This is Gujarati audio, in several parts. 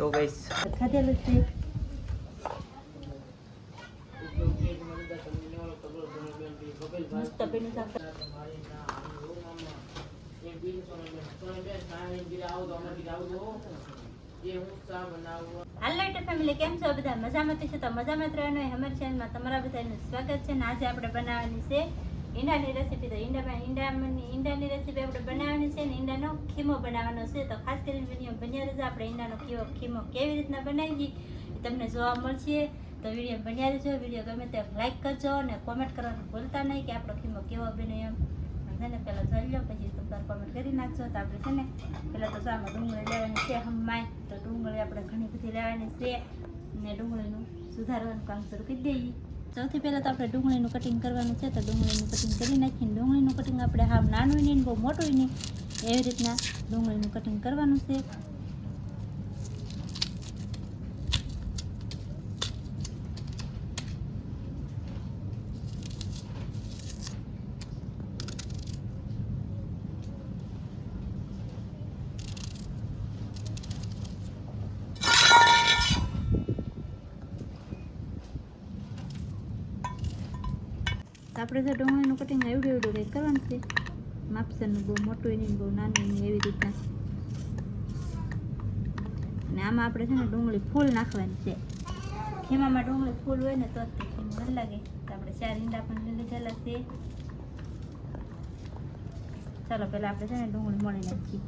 તો ગઈસ ખાધેલું છે ફેમિલી કેમ છો? બધા મજામાં છો? તો મજામાં રહેવાનું હોય. અમારી ચેનલમાં તમારા બધાનું સ્વાગત છે ને આજે આપણે બનાવવાની છે ઈંડાની રેસીપી તો ઈંડામાં ઈંડાની ઈંડાની રેસીપી આપણે બનાવવાની છે ને ઈંડાનો ખીમો બનાવવાનો છે. તો ખાસ કરીને વીડિયો બન્યા રહેજો. આપણે ઈંડાનો કેવો ખીમો કેવી રીતના બનાવી એ તમને જોવા મળશે. તો વીડિયો બન્યા રહેજો. વીડિયો ગમે તે લાઈક કરજો અને કોમેન્ટ કરવાનું ભૂલતા નહીં કે આપણો ખીમો કેવો બન્યો એમ. છે ને પહેલાં જોઈ લો પછી તમારે કોમેન્ટ કરી નાખજો. તો આપણે છે ને પહેલાં તો આમાં ડુંગળી લેવાની છે હમાય તો ડુંગળી આપણે ઘણી બધી લેવાની છે. ને ડુંગળીનું સુધારવાનું કામ શરૂ કરી દઈએ. સૌથી પહેલાં તો આપણે ડુંગળીનું કટિંગ કરવાનું છે, તો ડુંગળીનું કટિંગ કરી નાખીને ડુંગળીનું કટિંગ આપણે હાવ નાનું નહીં બહુ મોટું નહીં એવી રીતના ડુંગળીનું કટિંગ કરવાનું છે. આપણે તો ડુંગળીનું કટિંગ એવડું એવડું કંઈક કરવાનું છે, માપસરનું બહુ મોટું નહીં બહુ નાનું નહીં એવી રીતના. અને આમાં આપણે છે ને ડુંગળી ફૂલ નાખવાની છે. ખીમામાં ડુંગળી ફૂલ હોય ને તો જ ખીમું લાગે. તો આપણે ચાર ઈંડા પણ લીધેલા છે. ચાલો, પહેલાં આપણે છે ને ડુંગળી મળી નાખીએ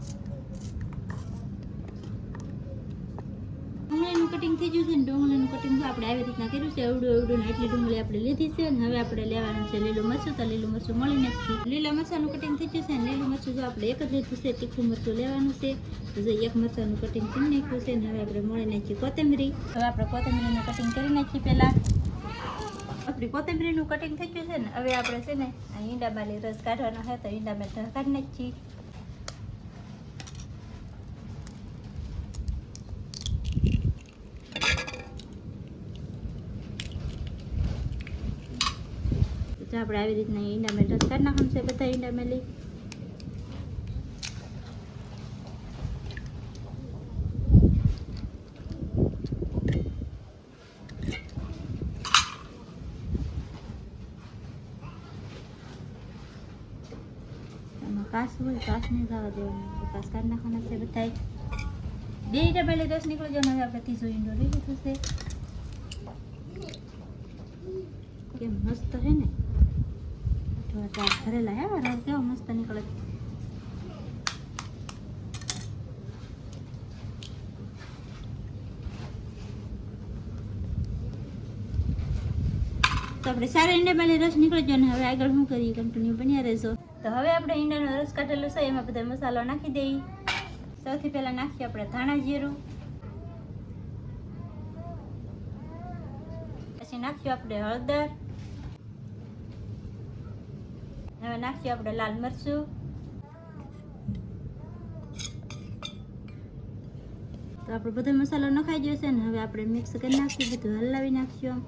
ડુંગળીનું કટિંગ થઈ ગયું છે ને ડુંગળીનું કટિંગ આપણે આવી રીતના કર્યું છે. અવડું અવડું એટલી ડુંગળી આપણે લીધી છે અને હવે આપણે લેવાનું છે લીલું મરચું. તો લીલું મરચું મળી નથી. લીલા મરચાનું કટિંગ થઈ ગયું છે ને લીલું મરચું જો આપણે એક જ લીધું છે, તીખું મરચું લેવાનું છે. જો એક મરચાનું કટિંગ કરી નાખ્યું છે અને હવે આપણે મળી નાખીએ કોથમીરી. હવે આપણે કોથમીરીનું કટિંગ કરી નાખીએ પહેલાં. આપણી કોથમીરીનું કટિંગ થઈ ગયું છે ને, હવે આપણે છે ને ઈંડામાં રસ કાઢવાનો હોય તો ઈંડામાં કાઢી નાખીએ. તો આપણે આવી રીતના ઈંડા મેં રસ કાઢી નાખવાનું છે બધા ઈંડા મેલી. એમાં કાસ હોય, કાસ નહીં જવા દેવાનું. કાસ કાઢી નાખવાના છે બધા બે ઈંડા પહેલે દસ નીકળી જવાનો. હવે આપણે ત્રીજો ઈંડો રેડી થશે. કેમ મસ્ત હે ને? અઠવા ભરેલા હે રસ કેવો મસ્ત નીકળે હવે આગળ શું કરીએ કન્ટિન્યુ બન્યા રહેશો તો હવે આપણે ઈંડાનો રસ કાઢેલો છે એમાં બધા મસાલો નાખી દઈએ સૌથી પહેલાં નાખીએ આપણે ધાણા જીરું પછી નાખ્યું આપણે હળદર હવે નાખીએ આપણે લાલ મરચું. તો આપણે બધો મસાલો નખાઈ ગયો છે ને હવે આપણે મિક્સ કરી નાખીએ, બધું હલાવી નાખશું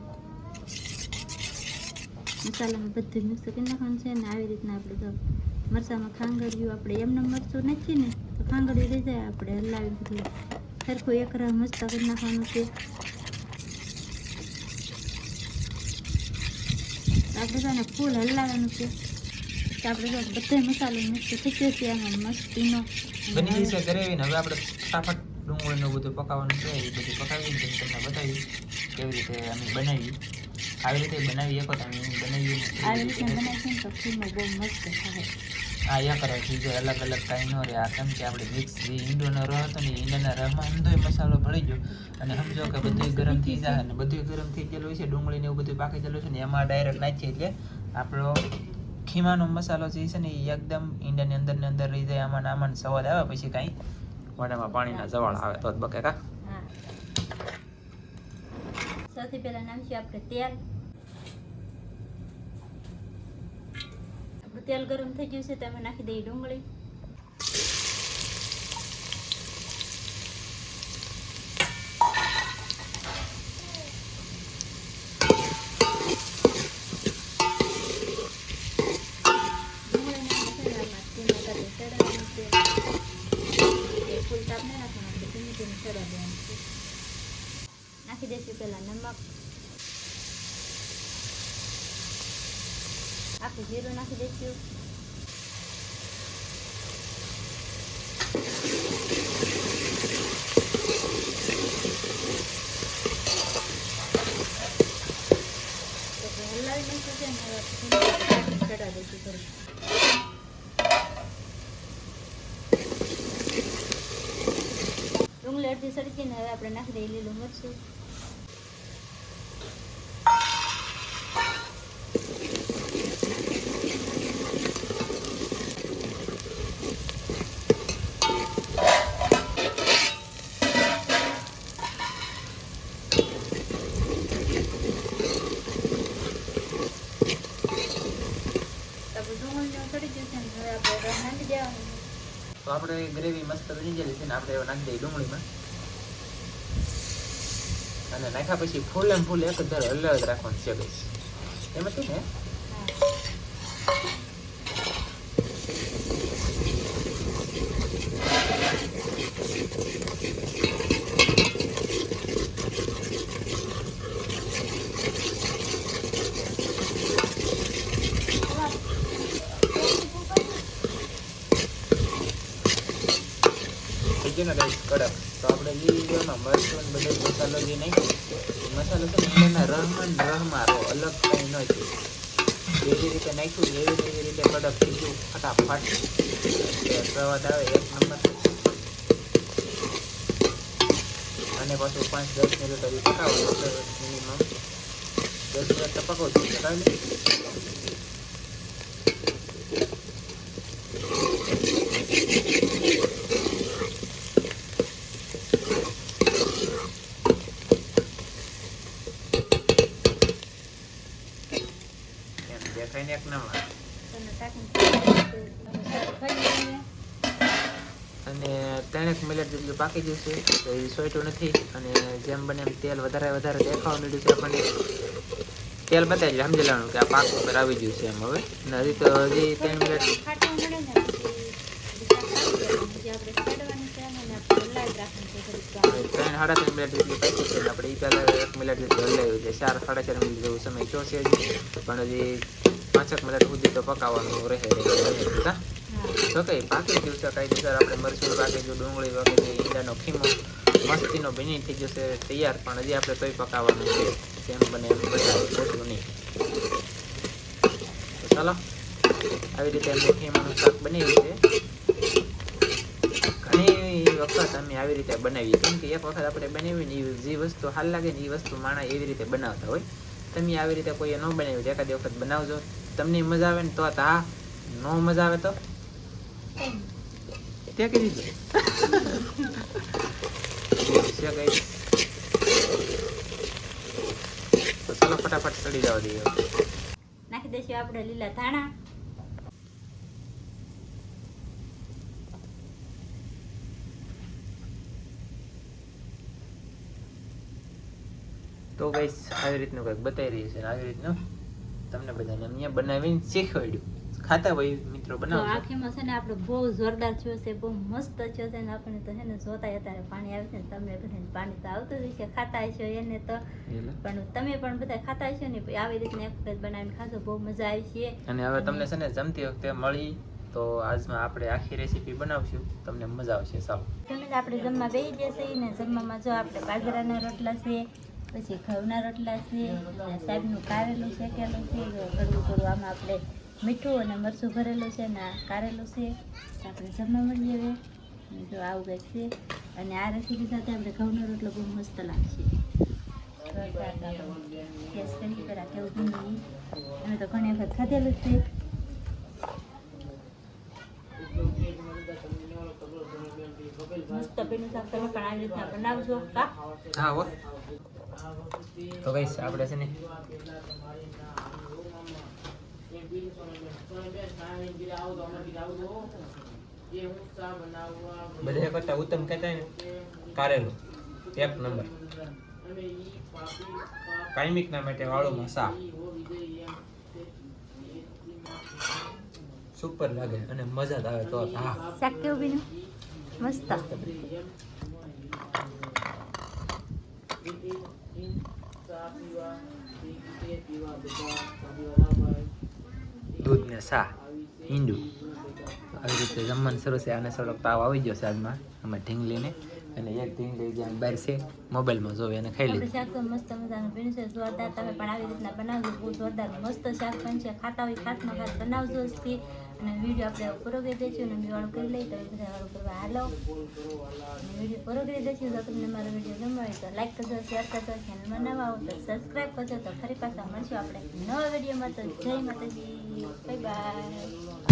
મસાલામાં બધું મિક્સ કરી નાખવાનું છે ને આવી રીતના આપણે તો મરચામાં ખાંગડ્યું આપણે એમને મરચું નાખીએ ને તો ખાંગડ્યું રહી જાય, આપણે હલાવી બધું સરખું એક રહ મસ્ત કરી નાખવાનું છે. આપણે તો ફૂલ હલાવવાનું છે. તો આપણે જો મસાલો મિક્સ થઈ ગયો છે મસ્તીનો બની છે ગ્રેવી હવે આપણે ફટાફટ ડુંગળીનું બધું પકાવવાનું છે એ બધું પકાવીને પછી તમને બતાવી કેવી રીતે અમે બનાવી આવી રીતે બનાવી શકો તમે બનાવી આવી રીતે બનાવીશું તો ખીમો બહુ મસ્ત થાય. આ યા કરે છે અલગ અલગ કાંઈ ન રહે આ કેમ કે આપણે મિક્સ જે ઈંડોનો રહ હતો ને ઈંડાના રહમાં અંધોય મસાલો ભળી ગયો. અને સમજો કે બધું ગરમ થઈ જાય અને બધું ગરમ થઈ ગયેલું હોય છે ડુંગળી ને એવું બધું પાકી ગયેલું છે ને એમાં ડાયરેક્ટ નાખીએ એટલે આપણો ખીમાનો મસાલો જે છે ને એ એકદમ ઈંડાની અંદર ને અંદર રહી જાય, આમાં આમાં સવાદ આવે પછી કાંઈ. મોઢામાં પાણીના જવાળ આવે તો જ બકે કા? સૌથી પહેલા નાખીએ આપણે તેલ. આપણું તેલ ગરમ થઈ ગયું છે તો એમાં નાખી દઈએ ડુંગળી. આપણે ધીમે ધીમે ચડા દેવાનું છે નાખી દઈશું પહેલા નમક આખું જીરું નાખી દઈશું હલાવી નાખ્યું છે ને ચડા દઈશું થોડું અડધી સડકી ને હવે આપણે નાખી દઈએ લીલું મરચું. તો આપણું ગ્રેવી મસ્ત બની છે ને આપણે નાખી દઈએ ડુંગળીમાં. અને નાખ્યા પછી ફૂલ એમ ફૂલ એક જ ધારો અલગ જ રાખવાનું છે guys. એમ હતું ને હા થઈ ગયો ને guys કડક તો આપણે લીલું મરચું ને બધો મસાલો જે એ મસાલો છે ને એના રહમાં ને રહમાં રહો અલગ કંઈ ન છે જેવી રીતે નાખ્યું, એવી એવી રીતે કડક થઈ ગયું. ફટાફટ સ્વાદ આવે એક નંબર અને પાછું પાંચ દસ મિનિટ હજી પકાવો મિનિમમ દસ મિનિટ તો પકાવો છું પકાવી એમ દેખાય ને એક નંબર તને ટાંકીને ખાઈ લઈએ. અને ત્રણેક જેટલું પાકી જશે તો એ સોયટું નથી અને જેમ બને એમ તેલ વધારે વધારે દેખાવા મળ્યું છે આપણને તેલ બતાવી સમજી લેવાનું કે આ પાક ઉપર આવી ગયું છે એમ હવે ને હજી તો હજી ત્રણ મિનિટ છે અને છે. ત્રણ સાડા ત્રણ મિનિટ જેટલી પાકી છે આપણે એ પહેલાં એક મિનિટ જેટલી હલાવ્યું છે ચાર સાડા ચાર મિનિટ જેવું સમય થયો છે પણ હજી પાંચેક મિનિટ સુધી તો પકાવવાનું રહે રહે તો કઈ પાકી ગયું છે કાયદેસર આપણે મરચું પાકી જો ડુંગળી વાગે ગઈ, ઈંડાનો ખીમો. મસ્તીનો બની થઈ જશે તૈયાર પણ હજી આપણે તોય પકાવવાનું છે. જેમ બને એમ બતાવે નહીં. ચાલો, આવી રીતે એમનું ખીમાનું શાક બનાવ્યું છે. વખત અમે આવી રીતે બનાવીએ. કેમ કે એક વખત આપણે બનાવી ને જે વસ્તુ હાલ લાગે ને એ વસ્તુ માણા એવી રીતે બનાવતા હોય. તમે આવી રીતે કોઈએ ન બનાવ્યું, એકાદ વખત બનાવજો. તમને મજા આવે ને તો હા ન મજા આવે તો? તે કરી દીધું ચાલો ફટાફટ ચડી જવા દઈએ. નાખી દઈશું આપણે લીલા ધાણા. તો ગઈસ આવી રીતનું કંઈક બતાવી રહી છે આવી રીતનું તમને બધાને અહીંયા બનાવીને શીખવાડ્યું. ખાતા હોય મિત્રો બનાવો આખીમાં છે ને આપણે બહુ જોરદાર થયો છે બહુ મસ્ત થયો છે ને આપણને તો છે ને જોતા અત્યારે પાણી આવે છે ને તમને બધાને પાણી તો આવતું જ છે ખાતા હશો એને તો. પણ તમે પણ બધા ખાતા હશો ને આવી રીતના એક વખત બનાવીને ખાશો બહુ મજા આવી છે. અને હવે તમને છે ને જમતી વખતે મળી તો આજમાં આપણે આખી રેસીપી બનાવશું તમને મજા આવશે સાવ. તમે આપણે જમવા બેસી જશે ને જમવામાં જો આપણે બાજરાના રોટલા છે પછી ઘઉંના રોટલા છે સાહેબનું કારેલું શેકેલું છે કડવું કડવું આમાં આપણે મીઠું અને મરચું ભરેલું છે ને કારેલું છે. આપણે જમવા મળીએ હવે. જો આવું કંઈક છે. અને આ રેસીપી સાથે આપણે ઘઉંનો રોટલો બહુ મસ્ત લાગશે. ટેસ્ટ કરી પેલા કેવું ઈ. અમે તો ઘણી વખત ખાધેલું છે. મસ્ત પેલું શાક તમે પણ આવી રીતના બનાવજો કા? તો આપણે છે ને બધા કરતા ઉત્તમ કહેતા ને? કારેલું. એક નંબર. કાયમિક ના માટે વાળો સા. સુપર લાગે અને મજા જ આવે તો હા. શાક કેવું બીનું. મસ્ત. દૂધ ને સા હિન્દુ. આવી રીતે જમવાનું સરસ છે. આને થોડોક તાવ આવી ગયો છે આજમાં અમે ઢીંગલીને અને એક લઈ જ્યાં બહાર છે. મોબાઈલમાં જોવે અને ખાઈ આપણે શાક તો મસ્ત મજાનું પીણું છે. જોરદાર તમે પણ આવી રીતના બનાવજો. બહુ જોરદાર મસ્ત શાક છે. ખાતા હોય ખાસમાં ખાસ બનાવજો આજથી અને વીડિયો આપણે પૂરો કરી દઈશું અને વાળું કરી લઈ તો બધા વાળું કરવા. હાલો. વીડિયો પૂરો કરી દઈશું. જો તમને મારો વીડિયો ગમ્યો હોય તો લાઈક કરજો શેર કરજો ચેનલમાં નવા આવો તો સબસ્ક્રાઈબ કરજો. તો ફરી પાછા મળશું આપણે નવા વિડીયોમાં. તો જય માતાજી. Bye bye